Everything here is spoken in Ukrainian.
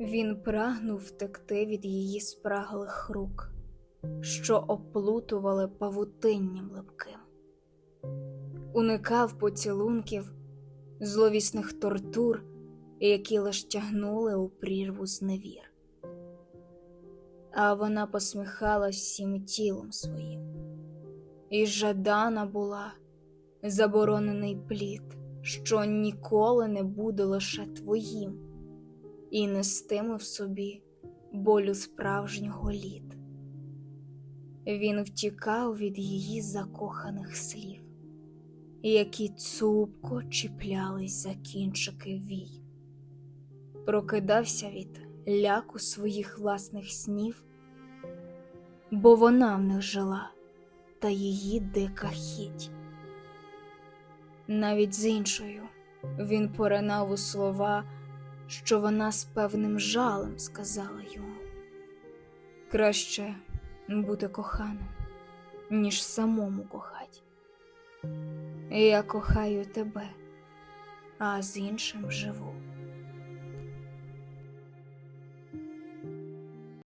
Він прагнув втекти від її спраглих рук, що оплутували павутинням липким, уникав поцілунків, зловісних тортур, які лиш тягнули у прірву зневір. А вона посміхалась всім тілом своїм, і жадана була заборонений плід, що ніколи не буде лише твоїм і нестиме в собі болю справжнього літ. Він втікав від її закоханих слів, які цупко чіплялись за кінчики вій, прокидався від ляку своїх власних снів, бо вона в них жила та її дика хіть. Навіть з іншою він поринав у слова що вона з певним жалем сказала йому краще бути коханим, ніж самому кохать. Я кохаю тебе, а з іншим живу.